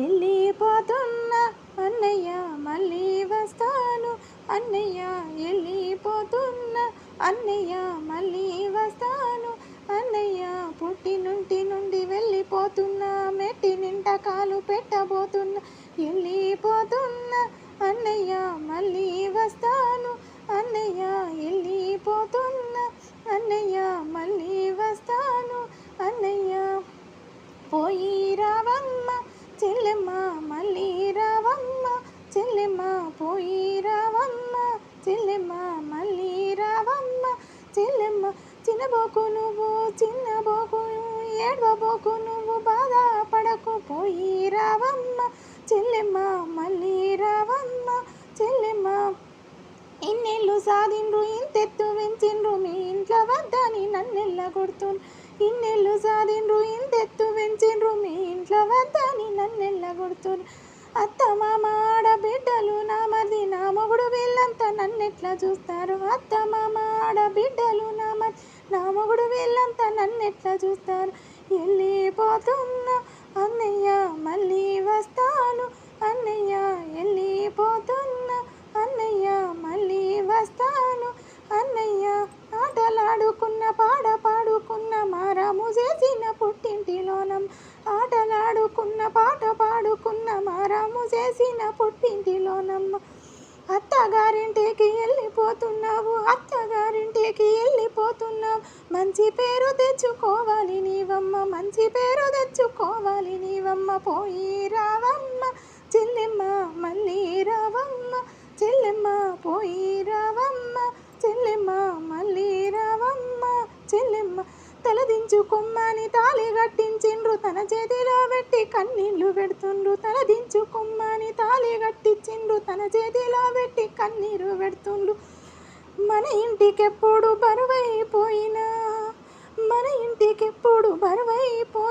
వెళ్ళిపోతున్నా అన్నయ్య మళ్ళీ వస్తాను. అన్నయ్య వెళ్ళిపోతున్నా అన్నయ్య మళ్ళీ వస్తాను. అన్నయ్య పుట్టి నుండి నుండి వెళ్ళిపోతున్నా మెట్టి నింట కాలు పెట్టబోతున్నా. వెళ్ళిపోతున్నా అన్నయ్య మళ్ళీ వస్తాను. అన్నయ్య వెళ్ళిపోతున్నా చెల్లెమ్మ మళ్ళీ రావమ్మ. చెల్లెమ్మ పోయి రావమ్మ. చెల్లెమ్మ మళ్ళీ రావమ్మ. చెల్లెమ్మ చిన్నబోకు నువ్వు చిన్నబోకు ఏడవబోకు నువ్వు బాధపడకు పోయి రావమ్మ. చెల్లెమ్మ మళ్ళీ రావమ్మ. చెల్లెమ్మ ఇన్నేళ్ళు సాధిండ్రు ఇంతెత్తు పెంచిండ్రు మీ ఇంట్లో వద్దని నన్నెల్ల కొడుతుండ్రు ఇన్నేళ్ళు సాధిండ్రు ఇంతెత్తు పెంచిండ్రు మీ ఇంట్లో వద్దని నన్నెల్ల అత్త మామ ఆడబిడ్డలు నా మరిది నా మొగుడు వీళ్ళంతా నన్నెట్లా చూస్తారు? అత్త మామ ఆడబిడ్డలు నా మరి నా మొగుడు వీళ్ళంతా నన్నెట్లా చూస్తారు? వెళ్ళిపోతున్నా అన్నయ్య మళ్ళీ వస్తాను. అన్నయ్య వెళ్ళిపోతున్నా అన్నయ్య మళ్ళీ వస్తాను. అన్నయ్య ఆటలాడుకున్న పాడ పాడుకున్న మారాము చేసిన పుట్టింటిలోనం ఆటలాడుకున్న పాట పాడుకున్న మారాము చేసిన పుట్టింటిలోనమ్మ. అత్తగారింటికి వెళ్ళిపోతున్నావు అత్తగారింటికి వెళ్ళిపోతున్నావు మంచి పేరు తెచ్చుకోవాలి నీవమ్మ మంచి పేరు తెచ్చుకోవాలి నీవమ్మ. పోయి రావమ్మ చెల్లెమ్మ మళ్ళీ రావమ్మ చెల్లెమ్మ పోయి రావమ్మ చెల్లెమ్మ మళ్ళీ రావమ్మ చెల్లెమ్మ దించుకుమ్మని తాళి కట్టించిండ్రు. తన చేతిలో పెట్టి కన్నీళ్ళు పెడుతుండ్రు. తల దించుకుమ్మని తాళి కట్టించిండ్రు. తన చేతిలో పెట్టి కన్నీరు పెడుతుండ్రు. మన ఇంటికెప్పుడు బరువైపోయినా మన ఇంటికెప్పుడు బరువైపోయిన